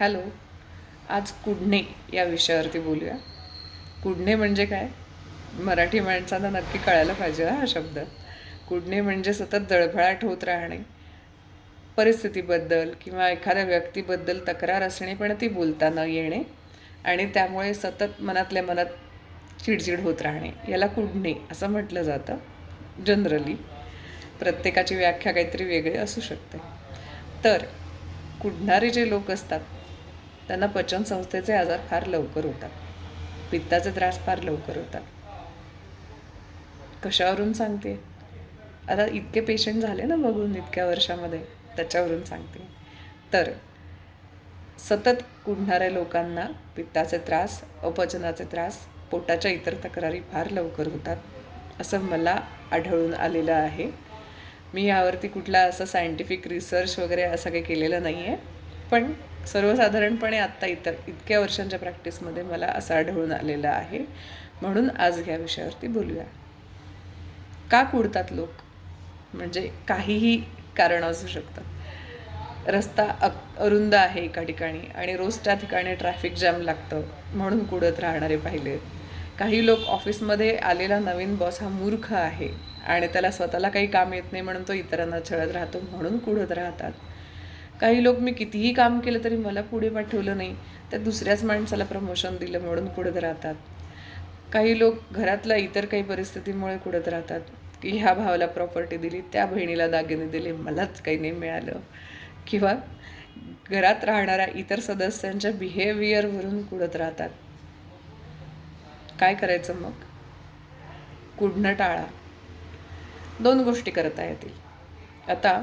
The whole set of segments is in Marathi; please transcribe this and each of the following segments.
हॅलो आज कुडणे या विषयावरती बोलूया. कुडणे म्हणजे काय? मराठी माणसांना नक्की कळायला पाहिजे हा शब्द. कुडणे म्हणजे सतत दळभळाट होत राहणे परिस्थितीबद्दल किंवा एखाद्या व्यक्तीबद्दल तक्रार असणे पण ती बोलता न येणे आणि त्यामुळे सतत मनातल्या मनात चिडचिड होत राहणे. याला कुडणे असं म्हटलं जातं जनरली. प्रत्येकाची व्याख्या काहीतरी वेगळी असू शकते. तर कुडणारे जे लोक असतात त्यांना पचनसंस्थेचे आजार फार लवकर होतात. पित्ताचे त्रास फार लवकर होतात. कशावरून सांगते? आता इतके पेशंट झाले ना बघून इतक्या वर्षामध्ये त्याच्यावरून सांगते. तर सतत कुडणाऱ्या लोकांना पित्ताचे त्रास अपचनाचे त्रास पोटाच्या इतर तक्रारी फार लवकर होतात असं मला आढळून आलेलं आहे. मी यावरती कुठला असं सायंटिफिक रिसर्च वगैरे असं काही केलेलं नाही आहे पण सर्वसाधारणपणे आत्ता इतर इतक्या वर्षांच्या प्रॅक्टिसमध्ये मला असं आढळून आलेलं आहे. म्हणून आज ह्या विषयावरती बोलूया. का कुडतात लोक? म्हणजे काहीही कारण असू शकतं. रस्ता अक अरुंद आहे एका ठिकाणी आणि रोज त्या ठिकाणी ट्रॅफिक जॅम लागतं म्हणून कुडत राहणारे पाहिले. काही लोक ऑफिसमध्ये आलेला नवीन बॉस हा मूर्ख आहे आणि त्याला स्वतःला काही काम येत नाही म्हणून तो इतरांना छळत राहतो म्हणून कुडत राहतात. काही लोक मी कितीही काम केलं तरी मला पुढे पाठवलं नाही. त्या दुसऱ्याच माणसाला प्रमोशन दिलं म्हणून कुडत राहतात. काही लोक घरातल्या इतर काही परिस्थितीमुळे कुडत राहतात. की ह्या भावाला प्रॉपर्टी दिली त्या बहिणीला दागिने दिले मलाच काही नाही मिळालं. किंवा घरात राहणाऱ्या इतर सदस्यांच्या बिहेवियरवरून कुडत राहतात. काय करायचं मग? कुडणं टाळा? दोन गोष्टी करता येतील. आता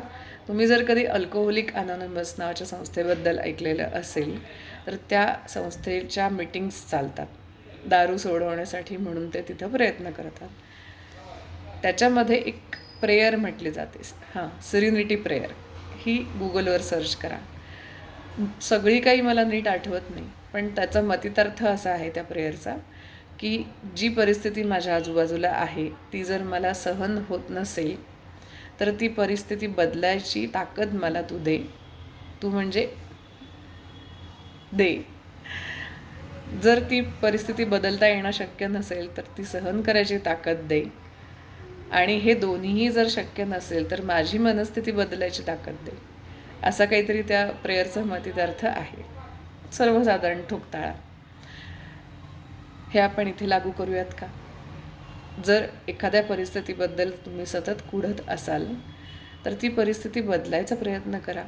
तुम्ही जर कधी अल्कोहोलिक अनॉनमस नावाच्या संस्थेबद्दल ऐकलेलं असेल तर त्या संस्थेच्या मीटिंग्स चालतात. दारू सोडवण्यासाठी म्हणून ते तिथं प्रयत्न करतात. त्याच्यामध्ये एक प्रेयर म्हटली जाते. हां सिरिनिटी प्रेयर ही गुगलवर सर्च करा. सगळी काही मला नीट आठवत नाही पण त्याचा मतितार्थ असा आहे त्या प्रेयरचा की जी परिस्थिती माझ्या आजूबाजूला आहे ती जर मला सहन होत नसेल तर ती परिस्थिती बदलायची ताकद मला तू दे. तू म्हणजे दे. जर ती परिस्थिती बदलता येणं शक्य नसेल तर ती सहन करायची ताकद दे. आणि हे दोन्हीही जर शक्य नसेल तर माझी मनस्थिती बदलायची ताकद दे. असा काहीतरी त्या प्रेयरचा मतितार्थ आहे. सर्वसाधारण ठोकताळा. हे आपण इथे लागू करूयात का? जर एखाद्या परिस्थितीबद्दल तुम्ही सतत कुढत असाल तर ती परिस्थिती बदलायचा प्रयत्न करा.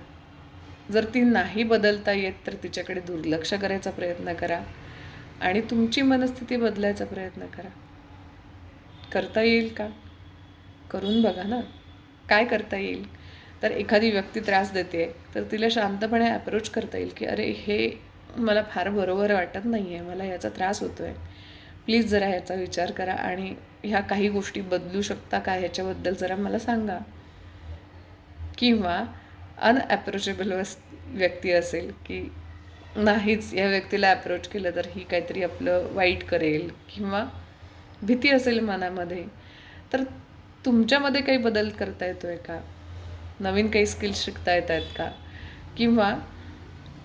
जर ती नाही बदलता येत तर तिच्याकडे दुर्लक्ष करायचा प्रयत्न करा आणि तुमची मनस्थिती बदलायचा प्रयत्न करा. करता येईल का? करून बघा ना. काय करता येईल? तर एखादी व्यक्ती त्रास देते तर तिला शांतपणे अप्रोच करता येईल की अरे हे मला फार बरोबर वाटत नाही आहे मला याचा त्रास होतो आहे प्लीज जरा याचा विचार करा आणि ह्या काही गोष्टी बदलू शकता का? ह्याच्याबद्दल जरा मला सांगा. किंवा अनॲप्रोचेबल वस व्यक्ती असेल की नाहीच या व्यक्तीला अप्रोच केलं तर ही काहीतरी आपलं वाईट करेल किंवा भीती असेल मनामध्ये तर तुमच्यामध्ये काही बदल करता येतो आहे का? नवीन काही स्किल्स शिकता येत आहेत का? किंवा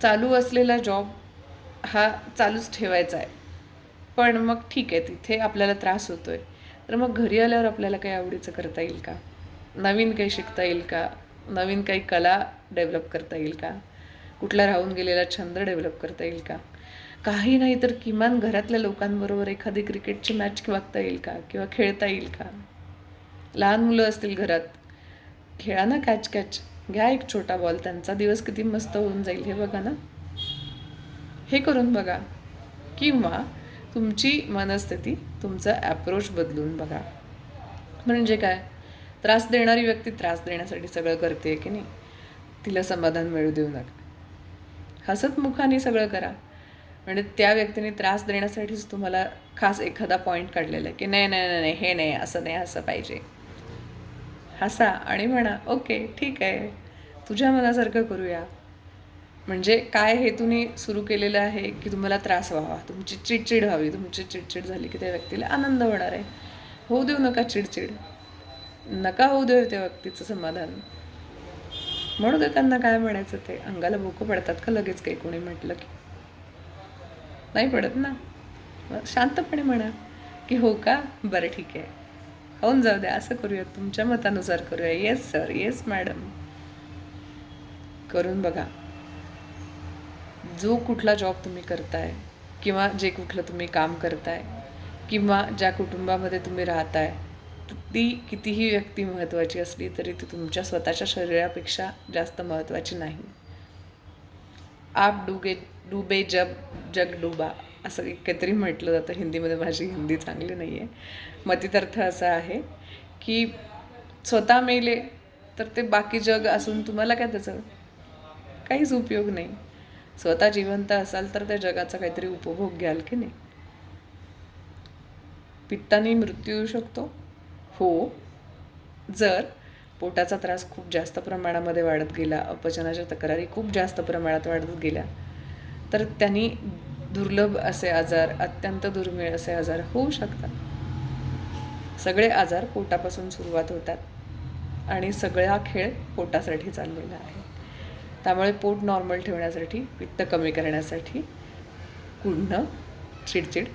चालू असलेला जॉब हा चालूच ठेवायचा आहे. पण मग ठीक आहे तिथे आपल्याला त्रास होतो आहे तर मग घरी आल्यावर आपल्याला काही आवडीचं करता येईल का? नवीन काही शिकता येईल का? नवीन काही कला डेव्हलप करता येईल का? कुठला राहून गेलेला छंद डेव्हलप करता येईल का? काही नाही तर किमान घरातल्या लोकांबरोबर एखादी क्रिकेटची मॅच वागता येईल का? किंवा खेळता येईल का? लहान मुलं असतील घरात. खेळा ना कॅच कॅच घ्या एक छोटा बॉल त्यांचा दिवस किती मस्त होऊन जाईल हे बघा ना. हे करून बघा. किंवा तुमची मनस्थिती तुमचा ॲप्रोच बदलून बघा. म्हणजे काय? त्रास देणारी व्यक्ती त्रास देण्यासाठी सगळं करते की नाही? तिला समाधान मिळू देऊ नका. हसत मुखाने सगळं करा. म्हणजे त्या व्यक्तीने त्रास देण्यासाठीच तुम्हाला खास एखादा पॉईंट काढलेला आहे की नाही नाही नाही नाही हे नाही असं नाही असं पाहिजे. हसा आणि म्हणा ओके ठीक आहे. तुझ्या मनासारखं करूया. म्हणजे काय हेतूने सुरू केलेलं आहे की तुम्हाला त्रास व्हावा? तुमची चिडचिड व्हावी. तुमची चिडचिड झाली की त्या व्यक्तीला आनंद होणार आहे. होऊ देऊ नका चिडचिड. नका होऊ देऊ त्या व्यक्तीचं समाधान. म्हणू दे त्यांना काय म्हणायचं ते? अंगाला भोकं पडतात का लगेच काही? कोणी म्हटलं की. नाही पडत ना. मग शांतपणे म्हणा की हो का? बरं ठीक आहे. होऊन जाऊ द्या. असं करूया तुमच्या मतानुसार करूया. येस सर येस मॅडम करून बघा. जो कुठला जॉब तुम्ही करताय किंवा जे कुठलं तुम्ही काम करताय किंवा ज्या कुटुंबामध्ये तुम्ही राहताय ती कितीही व्यक्ती महत्त्वाची असली तरी ती तुमच्या स्वतःच्या शरीरापेक्षा जास्त महत्त्वाची नाही. आप डुगे डुबे जब जग डुबा असं एक काहीतरी म्हटलं जातं. हिंदीमध्ये माझी हिंदी चांगली नाही आहे मतितार्थ असा आहे की स्वतः मेले तर ते बाकी जग असून तुम्हाला काय त्याचं काहीच उपयोग नाही. स्वतः जिवंत असाल तर त्या जगाचा काहीतरी उपभोग घ्याल की नाही? पित्ताने मृत्यू येऊ शकतो. हो जर पोटाचा त्रास खूप जास्त प्रमाणामध्ये वाढत गेला अपचनाच्या तक्रारी खूप जास्त प्रमाणात वाढत गेल्या तर त्यांनी दुर्लभ असे आजार अत्यंत दुर्मिळ असे आजार होऊ शकतात. सगळे आजार पोटापासून सुरुवात होतात आणि सगळा खेळ पोटासाठी चाललेला आहे. त्यामुळे पोट नॉर्मल ठेवण्यासाठी पित्त कमी करण्यासाठी कुढणं चिडचिड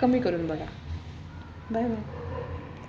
कमी करून बघा. Bye bye.